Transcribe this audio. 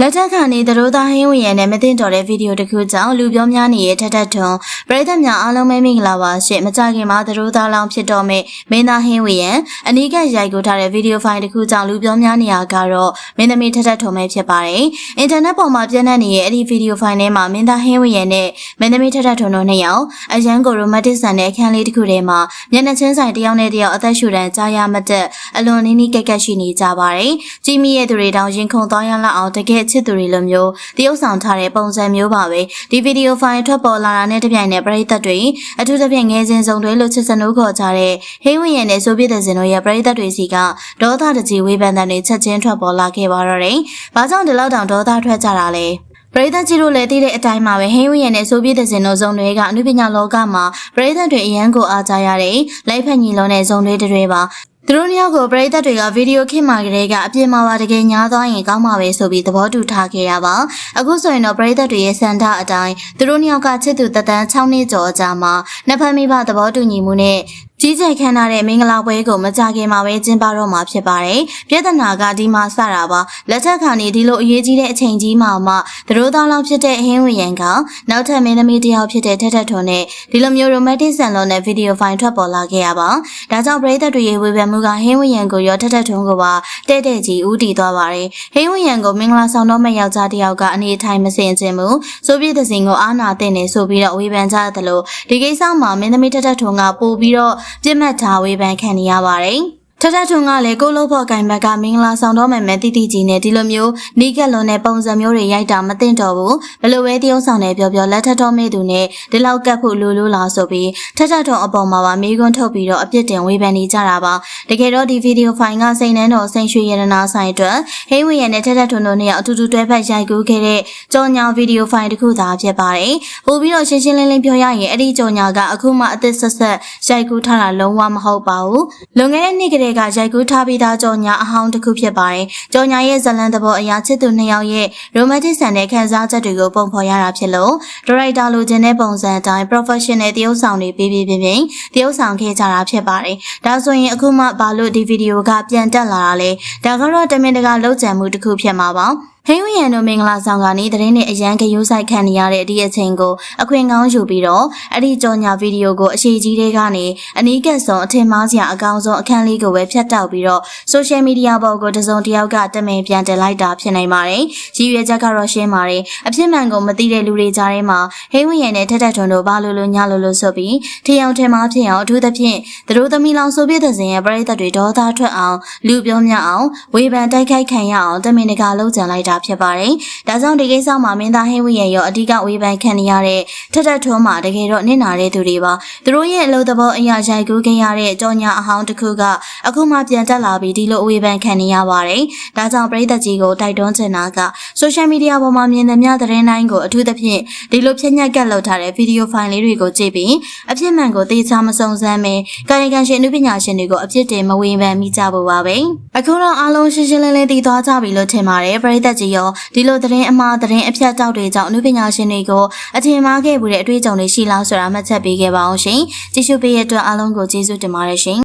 လက်ထက်ခံနေသတို့သားဟင်းဝင်ရနဲ့မသိတော်တဲ့ဗီဒီယိုတစ်ခုကြောင့်လူပြောများနေတဲ့ထက်ထက်ထွန်းပရိသတ်များအားလုံးပဲမင်္ဂလာပါရှင်မကြခင်မှာသတို့သားလောင်းဖြစ်တော်မဲ့မင်းသားဟင်းဝင်ရအနီးကပ်ရိုက်ကူထားတဲ့ဗီဒီယိုဖိုင်တစ်ခုကြောင့်လူပြောများနေရကတော့မင်းသမီးထက်ထက်ထွန်းပဲဖြစ်ပါတယ်အင်တာနက်ပေါ်မှာပြန့်နှံ့နေတဲ့အဲ့ဒီဗီဒီယိုဖိုင်ထဲမှာမင်းသားဟင်းဝင်ရနဲ့မင်းသမီးထက်ထက်ထွန်းတို့နှစ်ယောက်အရန်ကိုရိုမတ်တစ်ဆန်တဲ့အခန်းလေးတစ်ခုထဲမှာမျက်နှာချင်းဆိုင်တစ်ယောက်နဲ့တစ်ယောက်အသက်ရှူတန်းကြားရမတဲ့အလွန်နီးနီးကက်ကက်ရှိနေကြပါတယ်ကြည်မီရဲ့သူတွေတောင်ရင်ခုန်သွားရလောက်အောင်တကယ်ချစ်သူတွေလိုမျိုးတရုပ်ဆောင်ထားတဲ့ပုံစံမျိုးပါပဲဒီဗီဒီယိုဖိုင်ထွက်ပေါ်လာတာနဲ့တပြိုင်နက်ပရိသတ်တွေအထူးသဖြင့်ငယ်စဉ်စုံတွေလို့ချစ်စနိုးခေါ်ကြတဲ့ဟင်းဝင်ရနဲ့ဆိုပြတဲ့စင်တို့ရဲ့ပရိသတ်တွေစီကဒေါသတကြီးဝေဖန်တဲ့တွေချက်ချင်းထွက်ပေါ်လာခဲ့ပါတော့တယ်။ဘာကြောင့်ဒီလောက်တောင်ဒေါသထွက်ကြတာလဲ။ပရိသတ်ကြီးတို့လည်းသိတဲ့အတိုင်းပါပဲဟင်းဝင်းရနဲ့ဆိုပြတဲ့စင်တို့ဇုံတွေကအနုပညာလောကမှာပရိသတ်တွေအရန်ကိုအားကြရတဲ့လိုက်ဖက်ညီလုံးတဲ့ဇုံတွေတွေပါ သူတို့နှစ်ယောက်ကိုပရိသတ်တွေကဗီဒီယိုခင်မာကလေးကအပြစ်မှာပါတကယ်ညားသွားရင်ကောင်းမှာပဲဆိုပြီးသဘောတူထားခဲ့ရပါအခုဆိုရင်တော့ပရိသတ်တွေရဲ့စံထားအတိုင်းသူတို့နှစ်ယောက်ကချစ်သူတသန်း6နှစ်ကျော်အကြာမှာနှစ်ဖက်မိဘသဘောတူညီမှုနဲ့ ကြီးကြိုက်ခမ်းထားတဲ့မင်္ဂလာပွဲကိုမကြခင်မှာပဲကျင်းပတော့မှာဖြစ်ပါတယ်။ပြည်ထနာကဒီမှာစတာပါ။လက်ထက်ခါနေဒီလိုအရေးကြီးတဲ့အချိန်ကြီးမှာမှသတို့သားလောက်ဖြစ်တဲ့ဟင်းဝရန်ကနောက်ထပ်မင်းသမီးတစ်ယောက်ဖြစ်တဲ့ထက်ထက်ထွန်းနဲ့ဒီလိုမျိုး romantic ဆန်လုံးနဲ့ဗီဒီယိုဖိုင်ထွက်ပေါ်လာခဲ့ရပါ။ဒါကြောင့်ပရိသတ်တွေရဲ့ဝေဖန်မှုကဟင်းဝရန်ကိုရောထက်ထက်ထွန်းကိုပါတဲ့တဲ့ကြီးဦးတည်သွားပါတယ်။ဟင်းဝရန်ကိုမင်္ဂလာဆောင်တော့မဲ့ယောက်ျားတစ်ယောက်ကအနေထိုင်မစင်ခြင်းမူဆိုပြည့်တဲ့စင်ကိုအာနာတဲ့နေဆိုပြီးတော့ဝေဖန်ကြတယ်လို့ဒီကိစ္စမှာမင်းသမီးထက်ထက်ထွန်းကပို့ပြီးတော့ပြစ်မှတ်ထားဝေဖန်ခံနေရပါတယ်။ ထထထွန်းကလည်းကိုလို့ဖို့ကင်ဘက်ကမင်္ဂလာဆောင်တော့မယ်မယ်တိတိကြီးနဲ့ဒီလိုမျိုးနီးကက်လွန်တဲ့ပုံစံမျိုးတွေရိုက်တာမသိတော့ဘူးဘယ်လိုပဲတရုံဆောင်နေပြောပြောလက်ထတော်မေသူနဲ့ဒီလောက်ကတ်ဖို့လိုလိုလာဆိုပြီးထထထွန်းအပေါ်မှာပါမိကွန်းထုတ်ပြီးတော့အပြစ်တင်ဝေဖန်နေကြတာပါတကယ်တော့ဒီဗီဒီယိုဖိုင်ကစိန်နှန်းတော်စိန်ရွှေရတနာဆိုင်အတွက်ဟိဝင်းရနဲ့ထထထွန်းတို့နဲ့အတူတူတွဲဖက်ရိုက်ကူးခဲ့တဲ့ကြော်ညာဗီဒီယိုဖိုင်တစ်ခုသာဖြစ်ပါတယ်ပို့ပြီးတော့ရှင်းရှင်းလင်းလင်းပြောရရင်အဲ့ဒီကြော်ညာကအခုမှအသစ်ဆက်ဆက်ရိုက်ကူးထားတာလုံးဝမဟုတ်ပါဘူးလွန်ခဲ့တဲ့နှစ်ကလေးကရိုက်ကူးထားပြီးသားကြော်ညာအဟောင်းတစ်ခုဖြစ်ပါတယ်။ကြော်ညာရဲ့ဇလန်သဘောအရာချစ်သူနှစ်ယောက်ရဲ့ romantic ဆန်တဲ့ခံစားချက်တွေကိုပုံဖော်ရတာဖြစ်လို့ဒရိုက်တာလိုချင်တဲ့ပုံစံအတိုင်း professional တရုပ်ဆောင်တွေပြပြပြပြတရုပ်ဆောင်ခဲ့ကြတာဖြစ်ပါတယ်။ဒါဆိုရင်အခုမှဘာလို့ဒီဗီဒီယိုကပြန်တက်လာတာလဲ။ဒါကတော့တမင်တကာလောက်ကျန်မှုတစ်ခုဖြစ်မှာပါ။ ဟင်းဝရံတို့မင်္ဂလာဆောင်ကနေတရင်နဲ့အရန်ကရိုးဆိုင်ခံနေရတဲ့ဒီအချိန်ကိုအခွင့်ကောင်းယူပြီးတော့အဲ့ဒီကြော်ညာဗီဒီယိုကိုအရှိကြီးတွေကနေအနီးကပ်ဆုံးအထင်မှားစရာအကောင်းဆုံးအခန်းလေးကိုပဲဖြတ်တောက်ပြီးတော့ social media ပေါ်ကိုတစုံတစ်ယောက်ကတမင်ပြန်တင်လိုက်တာဖြစ်နိုင်ပါတယ်။ရည်ရွယ်ချက်ကတော့ရှင်းပါတယ်။အဖြစ်မှန်ကိုမသိတဲ့လူတွေကြားထဲမှာဟင်းဝရံနဲ့ထက်ထက်ထွန်းတို့ဘာလို့လို့ညလို့လို့ဆိုပြီးထင်အောင်ထင်မှားဖြစ်အောင်အထူးသဖြင့်သူတို့သမီးလောင်ဆိုပြတဲ့စဉ်ရဲ့ပရိသတ်တွေဒေါသထွက်အောင်လူပြောများအောင်ဝေဖန်တိုက်ခိုက်ခံရအောင်တမင်တကာလုံးကြံလိုက်တာဖြစ်ပါတယ်။ဒါကြောင့်ဒီကိစ္စမှာမင်းသားဟင်းဝင်းရဲ့ရောအဓိကဝေဖန်ခံနေရတဲ့ထက်ထက်ထွန်းမှာတကယ်တော့နစ်နာတဲ့သူတွေပါ။သူတို့ရဲ့အလုပ်သဘောအရာရိုက်ကူးခဲ့ရတဲ့ကြောညာအဟောင်းတစ်ခုကအခုမှပြန်တက်လာပြီးဒီလိုဝေဖန်ခံနေရပါတယ်။ဒါကြောင့်ပရိသတ်ကြီးကိုတိုက်တွန်းချင်တာက social media ပေါ်မှာမြင်သမျှသတင်းတိုင်းကိုအထူးသဖြင့်ဒီလိုဖြည့်ညက်ကပ်လုပ်ထားတဲ့ဗီဒီယိုဖိုင်လေးတွေကိုကြည့်ပြီးအဖြစ်မှန်ကိုသေချာမစုံစမ်းပဲကာယကံရှင်အမှုပညာရှင်တွေကိုအပြစ်တင်မဝေဖန်မိကြဖို့ပါပဲ။အခုတော့အားလုံးရှင်းရှင်းလင်းလင်းသိသွားကြပြီလို့ထင်ပါတယ်ပရိသတ်ကြီးရောဒီလိုသတင်းအမှားသတင်းအဖြတ်တောက်တွေကြောင့်အမှုပညာရှင်တွေကိုအထင်မှားခဲ့မှုတဲ့အတွေ့အကြုံတွေရှိလားဆိုတာမှတ်ချက်ပေးခဲ့ပါအောင်ရှင်။ကြည့်ရှုပေးရတဲ့အတွက်အားလုံးကိုကျေးဇူးတင်ပါတယ်ရှင်